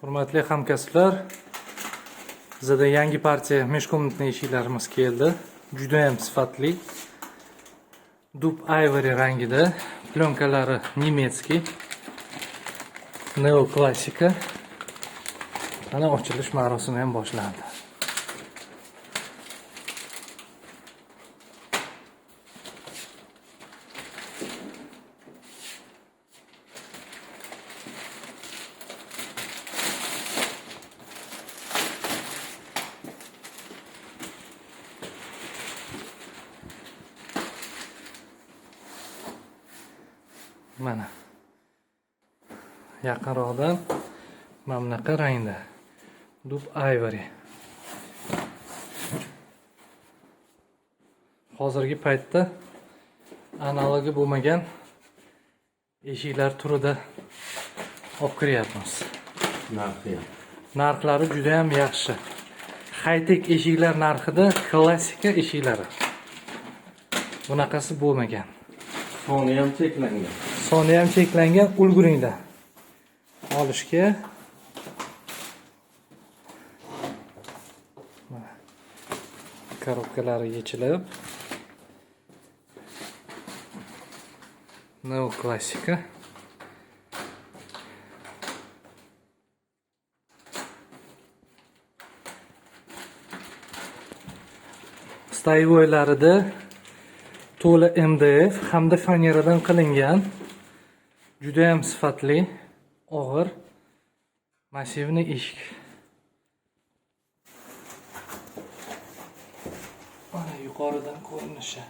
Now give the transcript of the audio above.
Hurmatli hamkasblar, bizada yangi partiya meshkomnatniy eshiklarimiz keldi. Juda ham sifatli. Dub ivory rangida, plyonkalari nemetskiy. Neoklassika. Ana ochilish marosimi ham boshlandi. Mana. Yaqinroqdan mana bunaqa rangda. Dub ivory. Hozirgi paytda analogi bo'lmagan eshiklar turida olib kiryapmiz. Narxi ham. Narxlari juda ham yaxshi. High-tech eshiklar narxida klassika eshiklari. Bunaqasi bo'lmagan. Soni ham cheklangan. Soni ham cheklangan ulguringlar. Olishga korobkalari yechilib Neo klassika. Stayvoylarida to'la MDF hamda faneradan qilingan juda ham sifatli og'ir massivniy eshik. Mana yuqoridan ko'rinishi.